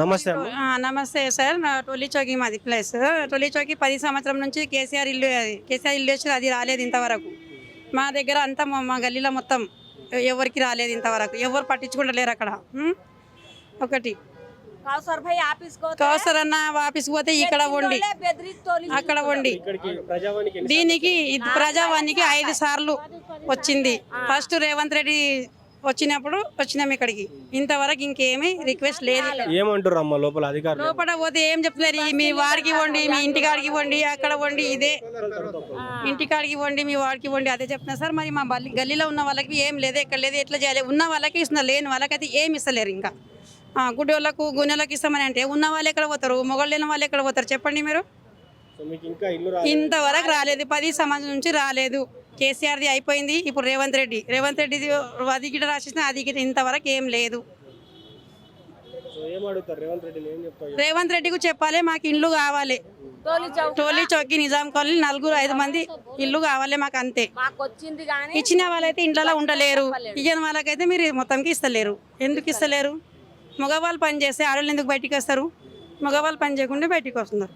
నమస్తే నమస్తే సార్. నా టొలి చౌకి మాది ప్లేస్. టొలి చౌకి పది సంవత్సరం నుంచి కేసీఆర్ ఇల్లు అది కేసీఆర్ ఇల్లు వచ్చి అది రాలేదు ఇంతవరకు. మా దగ్గర అంతా మా గల్లీలో మొత్తం ఎవరికి రాలేదు ఇంతవరకు. ఎవరు పట్టించుకుంటలేరు అక్కడ? ఒకటి. కౌసర్ భాయ్ ఆఫీస్ కో కౌసర్ అన్న ఆఫీస్కి పోతే ఇక్కడ ఉండి అక్కడ ఉండి దీనికి ఇది ప్రజావానికి ఐదు సార్లు వచ్చింది. ఫస్ట్ రేవంత్ రెడ్డి వచ్చినప్పుడు వచ్చినాం ఇక్కడికి. ఇంతవరకు ఇంకేమీ రిక్వెస్ట్ లేదు. ఏమంటారు అమ్మ లోపల అధికారులు? లోపల పోతే ఏం చెప్తున్నారు? మీ వాడికి వండి మీ ఇంటికాడికి వండి అక్కడ వండి ఇదే. ఇంటికాడికి వండి మీ వాడికి వండి అదే చెప్తున్నా. సార్ మరి మా గల్లీలో ఉన్న వాళ్ళకి ఏం లేదు ఎక్కడ లేదు ఎట్లా చేయాలి? ఉన్న వాళ్ళకి ఇస్తున్నారు లేని వాళ్ళకైతే ఏం ఇస్తలేరు ఇంకా. గుడ్డోళ్ళకు గున్నెలకు ఇస్తామని అంటే ఉన్న వాళ్ళు ఎక్కడ పోతారు? మొగలు లేని వాళ్ళు ఎక్కడ పోతారు? చెప్పండి మీరు. ఇంతవరకు రాలేదు. పది సంవత్సరం నుంచి రాలేదు. కేసీఆర్ది అయిపోయింది. ఇప్పుడు రేవంత్ రెడ్డి. రేవంత్ రెడ్డిది అది గిట రాసేసిన అది గిట ఇంతవరకు ఏం లేదు. రేవంత్ రెడ్డిని ఏం చెప్తారు? రేవంత్ రెడ్డికి చెప్పాలి మాకు ఇల్లు కావాలి. టోలీ చౌకి నిజాం కాలనీ నలుగురు ఐదు మంది ఇల్లు కావాలి మాకు అంతే. మాకు వచ్చింది కానీ ఇచ్చిన వాళ్ళైతే ఇంట్లో ఉండలేరు. ఇయ్యని వాళ్ళకైతే మీరు మొత్తంకి ఇస్తలేరు. ఎందుకు ఇస్తలేరు? మగవాళ్ళు పని చేస్తే ఆడవాళ్ళు ఎందుకు బయటికి వస్తారు? మగవాళ్ళు పని చేయకుండా బయటికి వస్తున్నారు.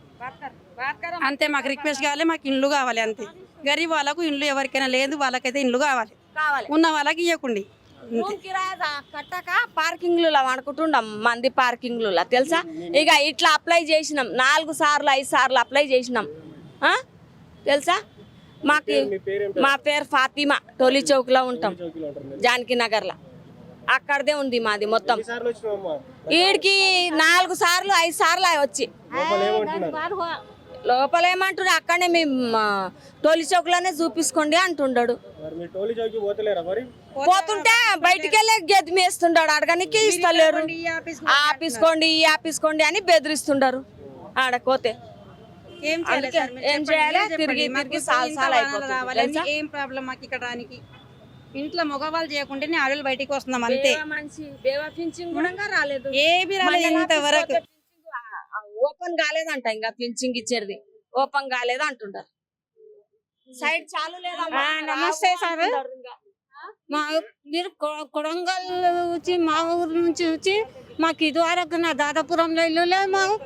అంతే మాకు రిక్వెస్ట్ కావాలి మాకు ఇల్లు కావాలి అంతే. గరీబ్ వాళ్ళకు ఇల్లు ఎవరికైనా లేదు వాళ్ళకైతే ఇల్లు కావాలి. కావాలి. ఉన్న వాళ్ళకి ఇవ్వకుండి కట్టక పార్కింగ్లు అనుకుంటుండం మంది పార్కింగ్లు తెలుసా? ఇక ఇట్లా అప్లై చేసినాం నాలుగు సార్లు ఐదు సార్లు అప్లై చేసినాం. ఆ? తెలుసా? మాకు మీ పేరేం ఫాతిమా టోలీ చౌక్లో ఉంటాం చౌకీలో మీరు జానకి నగర్లో అక్కడదే ఉంది మాది మొత్తం. వీడికి నాలుగు సార్లు ఐదు సార్లు అవి వచ్చి. లోపల ఏమంటున్నారు లోపల ఏమంటున్నారు అక్కడనే మేము టోలీ చౌక్లోనే చూపించుకోండి అంటుండడు. పోతుంటే బయటికి వెళ్ళి గెద్ది మేస్తుండాడు. అడగనికి ఇస్తలేరు. ఆ ఆఫీస్ కొండి ఈ ఆఫీస్ కొండి అని బెదిరిస్తుండారు. ఆడకపోతే ఏం చేయాలి తిరిగి. తిరిగి సాల్ సాల్ అయిపోతుంది? ఏం ప్రాబ్లం మాకు ఇక్కడ రానికి? ఇంట్లో మగవాళ్ళు చేయకుంటేనే ఆడవాళ్ళు బయటికి వస్తున్నాం అంతే. కూడా రాలేదు. ఏమి రాలేదు ఇంతవరకు. ఓపెన్ కాలేదంట ఇంకా పింఛింగ్ ఇచ్చేది. ఓపెన్ కాలేదు అంటుంటారు. సైడ్ చాలు. ఆ, నమస్తే సార్. మా మీరు కొడంగల్ వచ్చి మా ఊరు నుంచి వచ్చి మాకు ఇదివరకు నా దాదాపురంలో ఇల్లు లేదు మాకు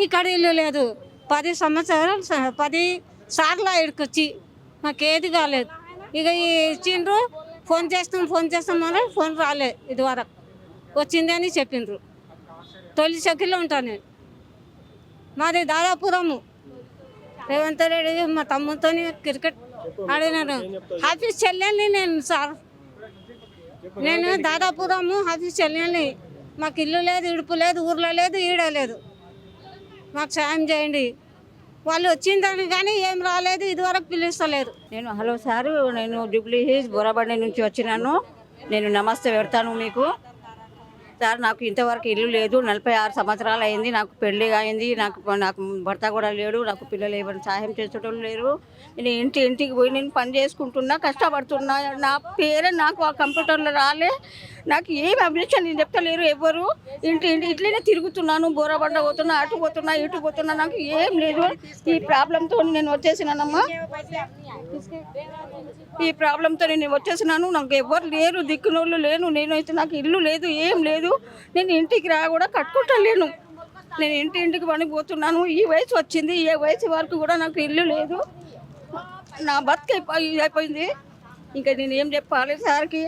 ఇక్కడ ఇల్లు లేదు. పది సంవత్సరాలు పది సార్లు ఇక్కడికి వచ్చి మాకు ఏది కాలేదు. ఇక ఈ ఇచ్చిండ్రు ఫోన్ చేస్తాం ఫోన్ చేస్తాం అని ఫోన్ రాలేదు ఇదివరకు. వచ్చింది అని చెప్పిండ్రు. తొలి చకిలో ఉంటాను నేను. మాది దాదాపురము. రేవంత్ రెడ్డి మా తమ్ముతో క్రికెట్ ఆడినాను ఆఫీస్ చెల్లెల్ని నేను సార్. నేను దాదాపురము ఆఫీస్ చెల్లెల్ని. మాకు ఇల్లు లేదు ఇడుపు లేదు ఊర్లో లేదు ఈడ లేదు. మాకు సాయం చేయండి. వాళ్ళు వచ్చిందని కానీ ఏం రాలేదు ఇదివరకు పిలుస్తలేదు. నేను హలో సార్ నేను జూబ్లీ హిల్స్ బొరబండి నుంచి వచ్చినాను. నేను నమస్తే పెడతాను మీకు. సార్ నాకు ఇంతవరకు ఇల్లు లేదు. నలభై ఆరు సంవత్సరాలు అయింది. నాకు పెళ్ళి అయింది. నాకు నాకు భర్త కూడా లేడు. నాకు పిల్లలు ఎవరు సహాయం చేసేటోళ్ళు లేరు. నేను ఇంటి ఇంటికి పోయి నేను పని చేసుకుంటున్నా కష్టపడుతున్నా. నా పేరే నాకు ఆ కంప్యూటర్లో రాలే. నాకు ఏం అభినేషన్ నేను చెప్తలేరు ఎవరు. ఇంటి ఇంటి ఇట్లనే తిరుగుతున్నాను బోరబండ పోతున్నా అటు పోతున్నా ఇటు పోతున్నా నాకు ఏం లేదు. ఈ ప్రాబ్లంతో నేను వచ్చేసినానమ్మా. ఈ ప్రాబ్లంతో నేను వచ్చేసినాను. నాకు ఎవరు లేరు దిక్కునోళ్ళు లేను. నేనైతే నాకు ఇల్లు లేదు ఏం లేదు. నేను ఇంటికి రా కూడా కట్టుకుంటలేను. నేను ఇంటి ఇంటికి పని పోతున్నాను ఈ వయసు వచ్చింది ఈ వయసు వరకు కూడా నాకు ఇల్లు లేదు. నా బతుకు అయిపోయి అయిపోయింది. ఇంకా నేను ఏం చెప్పాలి సార్కి?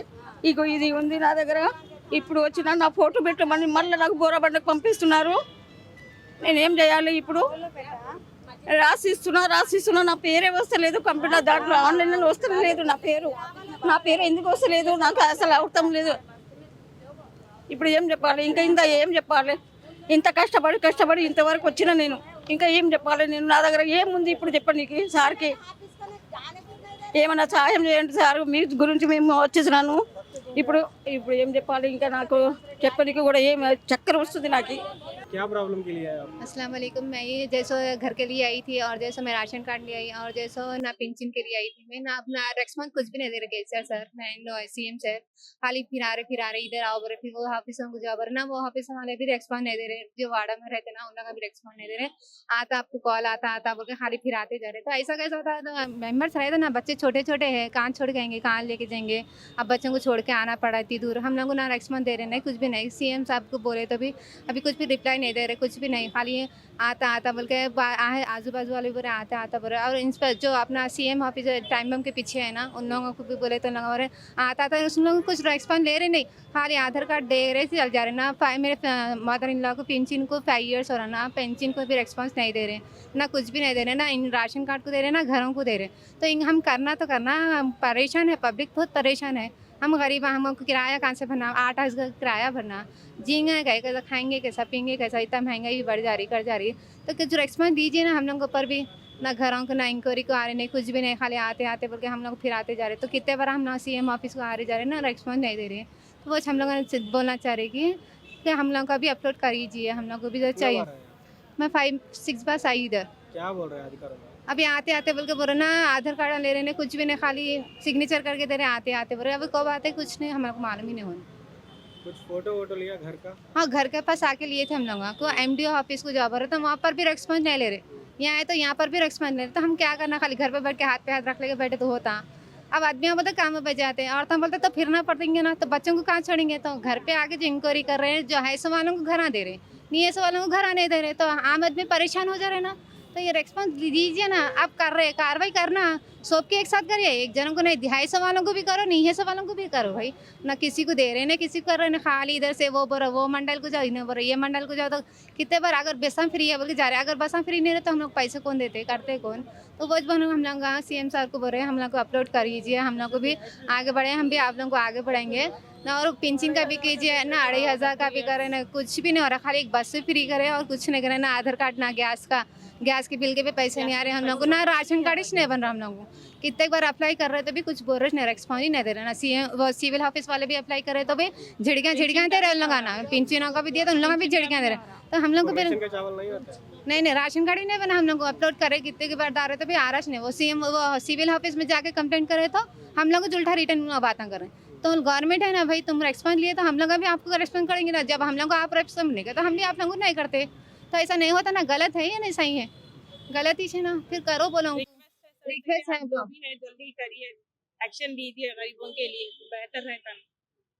ఇగో ఇది ఉంది నా దగ్గర. ఇప్పుడు వచ్చిన నా ఫోటో పెట్టమని మళ్ళీ నాకు బోరబండకు పంపిస్తున్నారు. నేనేం చేయాలి ఇప్పుడు? రాసిస్తున్నా రాసిస్తున్నా నా పేరే వస్తలేదు కంప్యూటర్ దాంట్లో. ఆన్లైన్లో వస్తలేదు నా పేరు. నా పేరు ఎందుకు వస్తలేదు? నాకు అసలు అర్థం లేదు. ఇప్పుడు ఏం చెప్పాలి? ఇంకా ఇంత ఏం చెప్పాలి? ఇంత కష్టపడి కష్టపడి ఇంతవరకు వచ్చిన నేను. ఇంకా ఏం చెప్పాలి నేను? నా దగ్గర ఏముంది ఇప్పుడు చెప్పండి నీకు సార్కి. ఏమైనా సహాయం చేయండి సార్. మీ గురించి మేము వచ్చేసినాను. ఇప్పుడు ఇప్పుడు ఏం చెప్పాలి? ఇంకా నాకు చెప్పడానికి కూడా ఏం చక్కెర వస్తుంది నాకు. क्या प्रॉब्लम के लिए आए आप? अस्सलाम वालेकुम, मैं ये जैसे घर के लिए आई थी और जैसे मैं राशन कार्ड ले आई और जैसे ना पेंशन के लिए आई थी मैं, ना अपना रेस्पॉन्स कुछ भी नहीं दे रहे सर सर मैं नो सीएम सर खाली फिरा रहे फिरा रहे इधर आओ बोले फिर वो ऑफिसों को जाओ ना वो ऑफ़िस वाले भी रेस्पॉन्स नहीं दे रहे, जो वार्डा में रहते ना, उनका भी रेस्पॉन्स नहीं दे रहे, आता आपको कॉल आता आता, बोल के खाली फिराते जा रहे तो ऐसा कैसा होता तो मेंबर्स रहे तो ना, बच्चे छोटे छोटे हैं, कहाँ छोड़ के आएँगे, कहाँ लेके जाएँगे, अब बच्चों को छोड़ के आना पड़ा, इतनी दूर, हम लोग को ना रेस्पॉन्स दे रहे, नहीं, कुछ भी नहीं सीएम साहब को बोले तो भी, अभी कुछ भी रिप्लाई नहीं दे रहे, कुछ भी नहीं। खाली आता आता बोल के आजू बाजू वाले बोले, आता आता बोल रहे। और इन जो अपना सीएम ऑफ़िस टाइम बम के पीछे है ना, उन लोगों को भी बोले तो लोग बोले, आता आता उन लोगों कुछ रेस्पॉन्स ले रहे नहीं। खाली आधार कार्ड दे रहे, चल जा रहे ना। फाइ- मेरे मदर इन लॉ को पेंशन को फाइव ईयर्स हो रहा ना, पेंशन को भी रेस्पॉन्स नहीं दे रहे। ना कुछ भी नहीं दे रहे, ना इन राशन कार्ड को दे रहे, ना घरों को दे रहे। तो इन, हम करना तो करना, परेशान है पब्लिक बहुत परेशान है। हम गरीब हैं हमको किराया कहाँ से भरना आठ हज़ार का किराया भरना। जीएँगे गए कैसा खाएँगे कैसा पीएँगे कैसा इतना महँगाई भी बढ़ जा रही कर जा रही। तो कुछ रेस्पॉन्स दीजिए ना हम लोगों पर भी। ना घरों को ना इंक्वायरी को आ रहे नहीं कुछ भी नहीं खाली आते आते बोल के हम लोग फिर आते जा रहे। तो कितने बार हम ना सी ऑफ़िस को आ रहे जा रहे ना रेस्पॉन्स नहीं दे रहे। तो वो हम लोगों ने बोलना चाह रहे कि हम लोग का भी अपलोड करीजिए हम लोग को भी तो चाहिए। मैं फाइव सिक्स बार आई इधर। क्या बोल रहे हैं? अभी आते आते बोल के बोल रहे ना आधार कार्ड ले रहे ने कुछ भी नहीं खाली सिग्नेचर करके दे रहे आते आते बोल रहे अभी कब आते कुछ नहीं हमारे को मालूम ही नहीं होना कुछ फ़ोटो वोटो लिया घर का? हाँ घर के पास आके लिए थे हम लोग को एम ऑफ़िस को जॉब हो रहा था वहाँ पर भी रेस्पॉन्स नहीं ले रहे। यहाँ आए तो यहाँ पर भी रेस्पॉन्स ले रहे तो हम क्या करना खाली घर पर बैठ के हाथ पे हाथ रख लेके बैठे तो होता। अब आदमी आदमियों बोलते काम पे जाते हैं। और तो हम बोलते तो फिर फिरना पड़ेंगे ना तो बच्चों को कहाँ छोड़ेंगे? तो घर पे आके जो इंक्वायरी कर रहे हैं जो है वालों को घर आ दे रहे नहीं ऐसे वालों को घर आने दे रहे तो आम आदमी परेशान हो जा रहे ना। तो ये रेस्पॉन्स दीजिए ना आप कर रहे कार्रवाई करना सबके एक साथ करिए एक जनों को नहीं दिहाई सवालों को भी करो नहीं है सौ वालों को भी करो भाई। ना किसी को दे रहे ना किसी को कर रहे ना खाली इधर से वो बोलो वो मंडल को जाओ इन्हें बोलो ये मंडल को जाओ तो कितने बार अगर बसा फ्री है बोल के जा रहे अगर बसा फ्री नहीं रहे तो हम लोग पैसे कौन देते करते कौन? तो वो बनो हम लोग सी एम सर को बोल रहे हैं हम लोग को अपलोड कर लीजिए हम लोग को भी आगे बढ़े हम भी आप लोगों को आगे बढ़ेंगे। ना और पेंशन का भी कीजिए ना अढ़ाई हज़ार का भी करें ना कुछ भी नहीं हो रहा खाली एक बस से फ्री करे और कुछ नहीं करें ना आधार कार्ड ना गैस का गैस के बिल के भी पैसे नहीं आ रहे हम लोग को ना राशन कार्ड ही नहीं बन रहा हम लोग को। कितने बार अप्लाई कर रहे तो भी कुछ बोल नहीं रेस्पॉन्स ही नहीं दे रहे ना सी वो सिविल ऑफ़िस वाले भी अप्लाई कर रहे तो भी झिड़कियाँ झिड़कियाँ दे रहे उन लोग आना पेंशनों का भी दिया तो उन लोगों भी झिड़कियाँ दे रहे तो हम लोग को फिर नहीं नहीं नहीं राशन कार्ड ही नहीं बना हम लोग को अपलोड करे कितने की बार डाल रहे तो भी आ रहा नहीं। वो सीएम वो सिविल ऑफ़िस में जाके कंप्लेंट करे तो हम लोग को उल्टा रिटर्न बातें करें तो गवर्नमेंट है ना भाई तुम रेस्पॉन्स लिए तो हम लोग भी आपको रेस्पॉन्स करेंगे ना। जब हम लोग को आप रेस्पॉन्स नहीं करते तो हम भी आप लोगों को नहीं करते। तो ऐसा नहीं होता ना गलत है या नहीं सही है? गलत ही है ना। फिर करो बोलो। रिक्वेस्ट है जो लोग भी है जल्दी करिए एक्शन लीजिए गरीबों के लिए बेहतर रहता है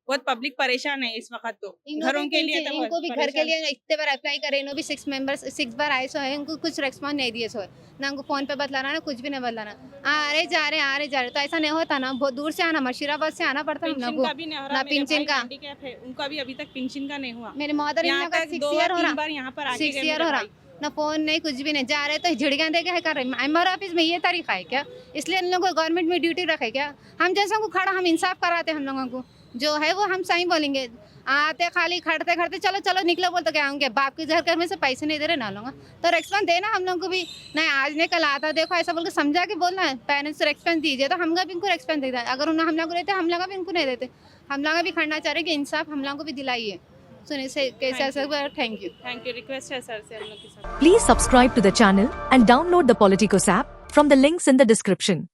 बहुत पब्लिक परेशान है इस वक्त तो। घरों के लिए तो इनको भी घर के लिए इतने बार अप्लाई करे इन्हों भी सिक्स मेंबर्स सिक्स बार आए सो है उनको कुछ रेस्पॉन्स नहीं दिए सो है। ना उनको फ़ोन पे बतलाना ना कुछ भी नहीं बतलाना। आ रहे जा रहे आ रहे जा रहे तो ऐसा नहीं होता ना बहुत दूर से आना मशीराबाद से आना पड़ता है हम लोग ना पेंशन का। उनका भी अभी तक पेंशन का नहीं हुआ। मेरे मदर इन का सिक्स ईयर हो रहा पर सिक्स ईयर हो रहा। ना फ़ोन नहीं, कुछ भी नहीं। जा रहे तो झिड़कियाँ दे के कर रहे एम ऑफ़िस में ये तरीका है क्या? इसलिए इन लोगों को गवर्नमेंट में ड्यूटी रखे क्या? हम जैसा को खड़ा, हम इंसाफ कराते हैं हम लोगों को। जो है वो हम सही बोलेंगे। आते खाली, खड़ते खड़ते, चलो चलो, निकलो बोलते क्या होंगे? बाप के घर घर में से पैसे नहीं दे रहे ना लोग। तो रेस्पॉन्स देना हम लोग को भी। नहीं, आज नहीं, कल आता। देखो, ऐसा बोल के समझा के बोलना है। पेरेंट्स से रेस्पॉन्स दीजिए तो हम लोग भी इनको रेस्पॉन्स देता है अगर उन्हें हम लोग को देते, हम लोग भी इनको नहीं देते। हम लोग भी खड़ना चाह रहे कि इंसाफ हम लोग को भी दिलाइए। सुनिए से कैसे ऐसा thank you thank you request है सर से हम लोग के साथ Please subscribe to the channel and download the Politicos app from the links in the description.